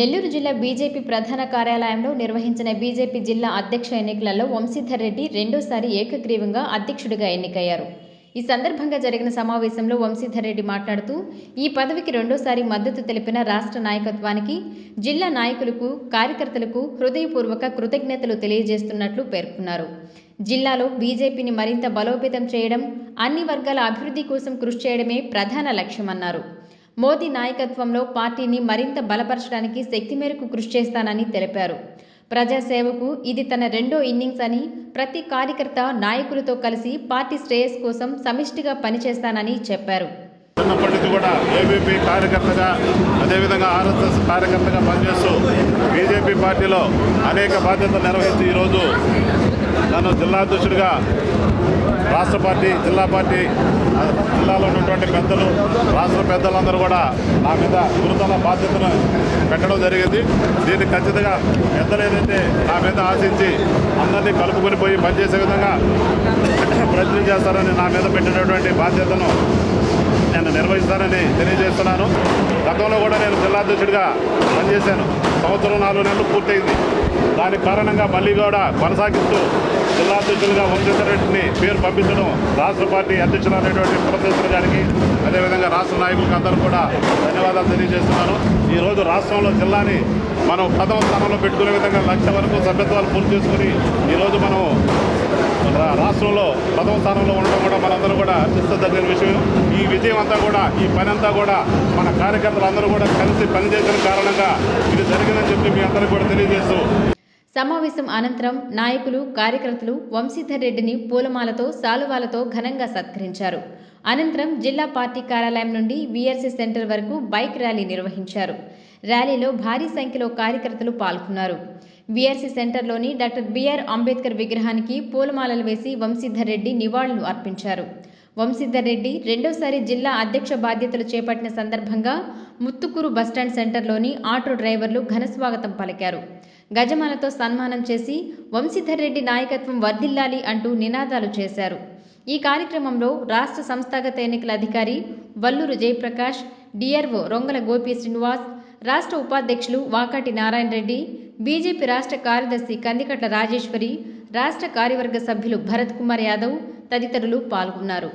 నెల్లూరు జిల్లా బీజేపీ ప్రధాన కార్యాలయంలో నిర్వహించిన బీజేపీ జిల్లా అధ్యక్ష ఎన్నికలలో వంశీధర్ రెడ్డి రెండోసారి ఏకగ్రీవంగా అధ్యక్షుడిగా ఎన్నికయ్యారు. ఈ సందర్భంగా జరిగిన సమావేశంలో వంశీధర్ రెడ్డి మాట్లాడుతూ ఈ పదవికి రెండోసారి మద్దతు తెలిపిన రాష్ట్ర నాయకత్వానికి జిల్లా నాయకులకు కార్యకర్తలకు హృదయపూర్వక కృతజ్ఞతలు తెలియజేస్తున్నట్లు పేర్కొన్నారు. జిల్లాలో బీజేపీని మరింత బలోపేతం చేయడం అన్ని వర్గాల అభివృద్ధి కోసం కృషి చేయడమే ప్రధాన లక్ష్యమన్నారు. మోదీ నాయకత్వంలో పార్టీని మరింత బలపరచడానికి శక్తి మేరకు కృషి చేస్తానని తెలిపారు. ప్రజాసేవకు ఇది తన రెండో ఇన్నింగ్స్ అని ప్రతి కార్యకర్త నాయకులతో కలిసి పార్టీ శ్రేయస్ కోసం సమిష్టిగా పనిచేస్తానని చెప్పారు. చిన్నప్పటి కూడా ఏబీపీ కార్యకర్తగా అదేవిధంగా ఆర్ఎస్ఎస్ కార్యకర్తగా పనిచేస్తూ బీజేపీ పార్టీలో అనేక బాధ్యతలు నిర్వహించి ఈరోజు నన్ను జిల్లా అధ్యక్షుడిగా రాష్ట్ర పార్టీ జిల్లా పార్టీ జిల్లాలో ఉన్నటువంటి పెద్దలు రాష్ట్ర పెద్దలందరూ కూడా నా మీద గురుతల బాధ్యతను పెట్టడం జరిగింది. దీన్ని ఖచ్చితంగా పెద్దలు ఏదైతే నా మీద ఆశించి అందరినీ కలుపుకొని పోయి పనిచేసే విధంగా ప్రయత్నం చేస్తారని నా మీద పెట్టినటువంటి బాధ్యతను నేను నిర్వహిస్తానని తెలియజేస్తున్నాను. గతంలో కూడా నేను జిల్లా అధ్యక్షుడిగా పనిచేశాను. సంవత్సరం నాలుగు నెలలు పూర్తయింది. దానికి కారణంగా మళ్ళీ కూడా కొనసాగిస్తూ జిల్లా అధ్యక్షులుగా వంశీధర్ రెడ్డిని పేరు పంపించడం రాష్ట్ర పార్టీ అధ్యక్షులైనటువంటి పురతేశ్వర గారికి అదేవిధంగా రాష్ట్ర నాయకులకు అందరూ కూడా ధన్యవాదాలు తెలియజేస్తున్నాను. ఈరోజు రాష్ట్రంలో జిల్లాని మనం ప్రథమ స్థానంలో పెట్టుకునే విధంగా లక్ష వరకు సభ్యత్వాలు పూర్తి చేసుకుని ఈరోజు మనం రాష్ట్రంలో ప్రథమ స్థానంలో ఉండడం కూడా మనందరూ కూడా హర్షిస్తదగిన విషయం. ఈ విజయం అంతా కూడా ఈ పని అంతా కూడా మన కార్యకర్తలు అందరూ కూడా కలిసి పనిచేసిన కారణంగా ఇది జరిగిందని చెప్పి మీ అందరికీ కూడా తెలియజేస్తూ సమావేశం అనంతరం నాయకులు కార్యకర్తలు వంశీధర్ రెడ్డిని పూలమాలతో సాలువాలతో ఘనంగా సత్కరించారు. అనంతరం జిల్లా పార్టీ కార్యాలయం నుండి వీఆర్సీ సెంటర్ వరకు బైక్ ర్యాలీ నిర్వహించారు. ర్యాలీలో భారీ సంఖ్యలో కార్యకర్తలు పాల్గొన్నారు. వీఆర్సీ సెంటర్లోని డాక్టర్ బిఆర్ అంబేద్కర్ విగ్రహానికి పూలమాలలు వేసి వంశీధర్ రెడ్డి నివాళులు అర్పించారు. వంశీధర్ రెడ్డి రెండోసారి జిల్లా అధ్యక్ష బాధ్యతలు చేపట్టిన సందర్భంగా ముత్తుకూరు బస్టాండ్ సెంటర్లోని ఆటో డ్రైవర్లు ఘనస్వాగతం పలికారు. గజమాలతో సన్మానం చేసి వంశీధర్ రెడ్డి నాయకత్వం వర్ధిల్లాలి అంటూ నినాదాలు చేశారు. ఈ కార్యక్రమంలో రాష్ట్ర సంస్థాగత ఎన్నికల అధికారి వల్లూరు జయప్రకాష్ డిఆర్ఓ రొంగల గోపి శ్రీనివాస్ రాష్ట్ర ఉపాధ్యక్షులు వాకాటి నారాయణ రెడ్డి బీజేపీ రాష్ట్ర కార్యదర్శి కందికట్ల రాజేశ్వరి రాష్ట్ర కార్యవర్గ సభ్యులు భరత్ కుమార్ యాదవ్ తదితరులు పాల్గొన్నారు.